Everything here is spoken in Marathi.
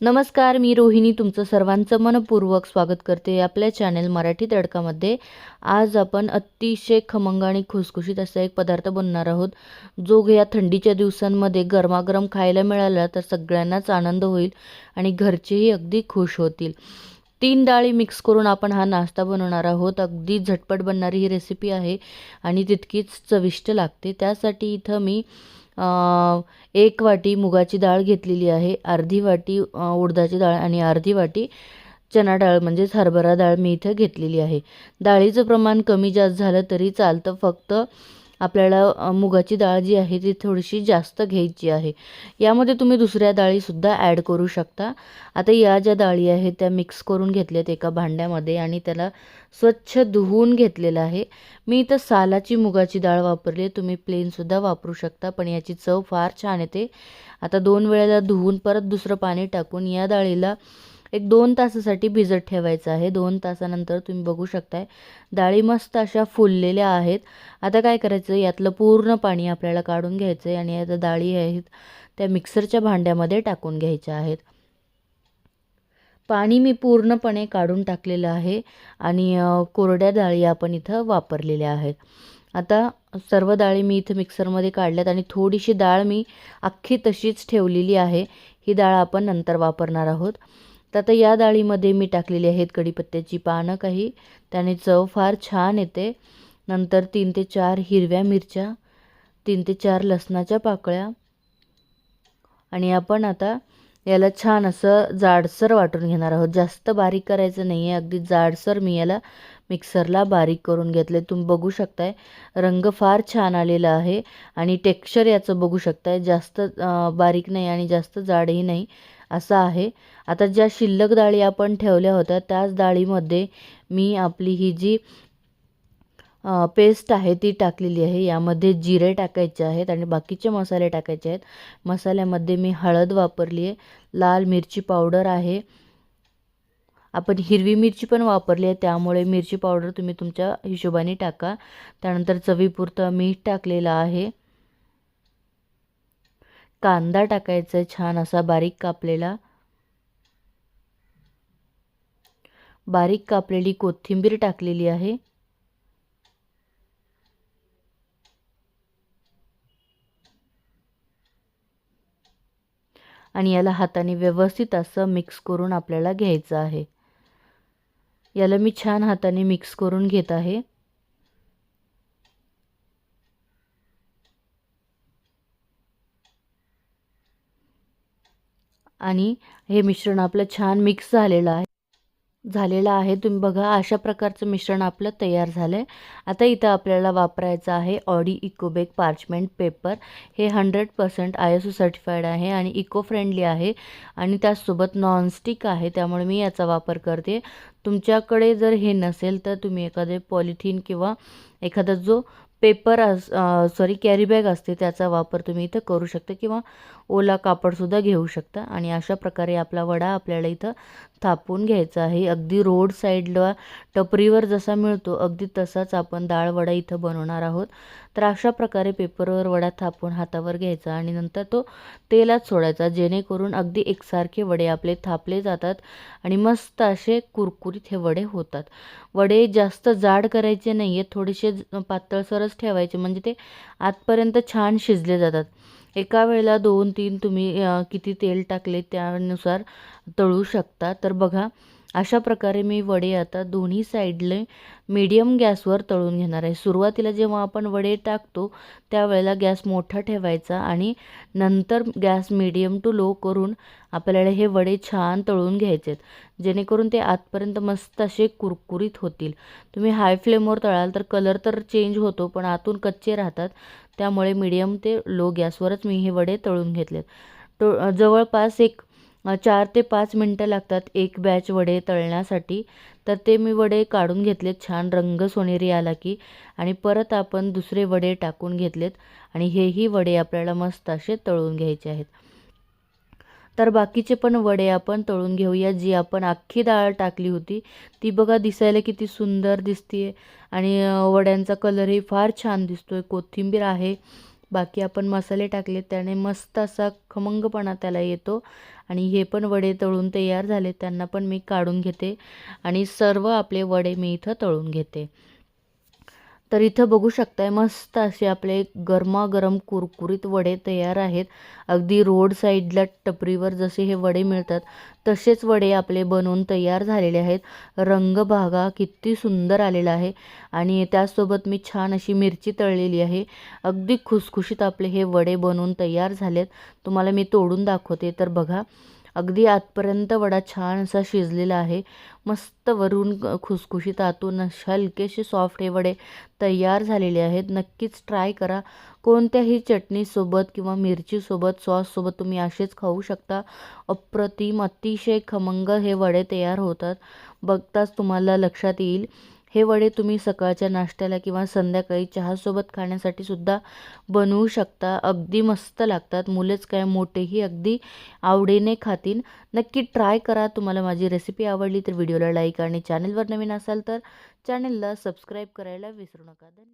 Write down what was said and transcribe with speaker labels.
Speaker 1: नमस्कार मी रोहिणी. तुमचं सर्वांचं मनपूर्वक स्वागत करते आपल्या चॅनल मराठी तडकामध्ये आज आपण अतिशय खमंग आणि खुसखुशीत असा एक पदार्थ बनणार आहोत जो या थंडीच्या दिवसांमध्ये गरमागरम खायला मिळाला तर सगळ्यांनाच आनंद होईल आणि घरचेही अगदी खुश होतील. तीन डाळी मिक्स करून आपण हा नाश्ता बनवणार आहोत. अगदी झटपट बनणारी ही रेसिपी आहे आणि तितकीच चविष्ट लागते. त्यासाठी इथं मी एक वाटी मुगाची डाळ घेतलेली आहे अर्धी वाटी उडदाची डाळ आणि अर्धी वाटी चना डाळ म्हणजेच हरभरा डाळ मी इथं घेतलेली आहे. डाळीचं प्रमाण कमी जास्त झालं तरी चालतं फक्त आपल्याला मुगाची डाळ जी आहे ती थोडीशी जास्त घ्यायची आहे. यामध्ये तुम्ही दुसऱ्या डाळीसुद्धा ॲड करू शकता. आता या ज्या डाळी आहेत त्या मिक्स करून घेतल्यात एका भांड्यामध्ये आणि त्याला स्वच्छ धुवून घेतलेलं आहे. मी इथं सालाची मुगाची डाळ वापरली आहे तुम्ही प्लेनसुद्धा वापरू शकता पण याची चव फार छान येते. आता दोन वेळेला धुवून परत दुसरं पाणी टाकून या डाळीला एक दोन तासासाठी भिजत ठेवायचं आहे. दोन तासानंतर तुम्ही बघू शकताय. डाळी मस्त अशा फुललेल्या आहेत. आता काय करायचं? यातलं पूर्ण पाणी आपल्याला काढून घ्यायचं आहे आणि आता डाळी आहेत त्या मिक्सरच्या भांड्यामध्ये टाकून घ्यायच्या आहेत. पाणी मी पूर्णपणे काढून टाकलेलं आहे आणि कोरड्या डाळी आपण इथं वापरलेल्या आहेत. आता सर्व डाळी मी इथं मिक्सरमध्ये काढल्यात आणि थोडीशी डाळ मी अख्खी तशीच ठेवलेली आहे. ही डाळ आपण नंतर वापरणार आहोत. तर आता या डाळीमध्ये मी टाकलेली आहेत कढीपत्त्याची पानं काही. त्याने चव फार छान येते. नंतर तीन ते चार हिरव्या मिरच्या तीन ते चार लसणाच्या पाकळ्या. आणि आपण आता याला छान असं जाडसर वाटून घेणार आहोत. जास्त बारीक करायचं नाही आहे अगदी जाडसर मी याला मिक्सरला बारीक करून घेतले. तुम्ही बघू शकताय रंग फार छान आलेला आहे. आणि टेक्स्चर याचं बघू शकताय. जास्त बारीक नाही आणि जास्त जाडही नाही. असं आहे. आता ज्या शिल्लक डाळी आपण ठेवल्या होत्या त्याच डाळीमध्ये मी आपली ही जी पेस्ट आहे ती टाकलेली आहे. यामध्ये जिरे टाकायचे आहेत आणि बाकीचे मसाले टाकायचे आहेत. मसाल्यामध्ये मी हळद वापरली आहे. लाल मिरची पावडर आहे. आपण हिरवी मिरची पण वापरली आहे. त्यामुळे मिरची पावडर तुम्ही तुमच्या हिशोबाने टाका. त्यानंतर चवीपुरतं मीठ टाकलेलं आहे. कांदा टाकायचा आहे छान असा बारीक कापलेला. बारीक कापलेली कोथिंबीर टाकलेली आहे. आणि याला हाताने व्यवस्थित असं मिक्स करून आपल्याला घ्यायचं आहे. याला मी छान हाताने मिक्स करून घेत आहे. आणि हे मिश्रण आपलं छान मिक्स झालेलं आहे. झालेलं आहे. तुम्ही बघा अशा प्रकारचं मिश्रण आपलं तयार झालं आहे आता इथं आपल्याला वापरायचं आहे ऑडी इकोबेक पार्चमेंट पेपर हे hundred percent I S O certified आहे आणि इको फ्रेंडली आहे आणि त्याचसोबत नॉनस्टिक आहे. त्यामुळे मी याचा वापर करते. तुमच्याकडे जर हे नसेल तर तुम्ही एखादे पॉलिथिन किंवा एखादा जो पेपर अस सॉरी कॅरीबॅग असते त्याचा वापर तुम्ही इथं करू शकता किंवा ओला कापडसुद्धा घेऊ शकता. आणि अशा प्रकारे आपला वडा आपल्याला इथं थापून घ्यायचा आहे. अगदी रोड साईडला टपरीवर जसा मिळतो अगदी तसाच आपण डाळ वडा इथं बनवणार आहोत. तर अशा प्रकारे पेपरवर वडा थापून हातावर घ्यायचा आणि नंतर तो तेलात सोडायचा जेणेकरून अगदी एकसारखे वडे आपले थापले जातात आणि मस्त असे कुरकुरीत हे वडे होतात. वडे जास्त जाड करायचे नाही आहेत थोडेसे पातळसरच ठेवायचे. म्हणजे ते आतपर्यंत छान शिजले जातात. एका वेळेला दोन तीन तुम्ही किती तेल टाकले त्यानुसार तळू शकता. तर बघा अशा प्रकारे मी वडे आता दोन्ही साईडले मीडियम गॅसवर तळून घेणार आहे. सुरुवातीला जेव्हा आपण वडे टाकतो त्यावेळेला गॅस मोठा ठेवायचा आणि नंतर गॅस मीडियम टू लो करून आपल्याला हे वडे छान तळून घ्यायचे आहेत. जेणेकरून ते आतपर्यंत मस्त असे कुरकुरीत होतील. तुम्ही हाय फ्लेमवर तळाल तर कलर तर चेंज होतो पण आतून कच्चे राहतात. त्यामुळे मीडियम ते लो गॅसवरच मी हे वडे तळून घेतलेत. तो जवळपास एक चार ते पाच मिनटं लागतात एक बॅच वडे तळण्यासाठी. तर ते मी वडे काढून घेतलेत छान रंग सोनेरी आला की. आणि परत आपण दुसरे वडे टाकून घेतलेत आणि हेही वडे आपल्याला मस्त असे तळून घ्यायचे आहेत. तर बाकीचे पण वडे आपण तळून घेऊया. जी आपण अख्खी डाळ टाकली होती ती बघा दिसायला किती सुंदर दिसते आणि वड्यांचा कलरही फार छान दिसतोय. कोथिंबीर आहे बाकी आपण मसाले टाकले त्याने मस्त असा खमंगपणा त्याला येतो. आणि हे पण वडे तळून तयार झाले त्यांना पण मी काढून घेते. आणि सर्व आपले वडे मी इथं तळून घेते. तर इथं बघू शकताय मस्त असे आपले गरमागरम कुरकुरीत वडे तयार आहेत. अगदी रोड साईडला टपरीवर जसे हे वडे मिळतात तसेच वडे आपले बनवून तयार झालेले आहेत. रंग भागा किती सुंदर आलेला आहे आणि त्याचसोबत मी छान अशी मिरची तळलेली आहे. अगदी खुसखुशीत आपले हे वडे बनवून तयार झालेत. तुम्हाला मी तोडून दाखवते तर बघा. अगदी आतपर्यंत वडा छान असा शिजलेला आहे. मस्त वरून खुसखुशी खुसखुशीत आतून हलकेसे सॉफ्ट हे वडे तयार झालेले आहेत. नक्कीच ट्राय करा. कोणत्याही चटणीसोबत किंवा मिरचीसोबत सॉससोबत तुम्ही असेच खाऊ शकता. अप्रतिम अतिशय खमंग हे वडे तयार होतात. बघताच तुम्हाला लक्षात येईल. हे वडे तुम्ही सकाळच्या नाश्त्याला किंवा संध्याकाळी चहासोबत खाण्यासाठी सुद्धा बनवू शकता. अगदी मस्त लागतात. मुलेच काय मोठेही अगदी आवडीने खातील. नक्की ट्राय करा. तुम्हाला माझी रेसिपी आवडली तर व्हिडिओला लाईक आणि चॅनलवर नवीन असाल तर चॅनलला सबस्क्राईब करायला विसरू नका. धन्यवाद.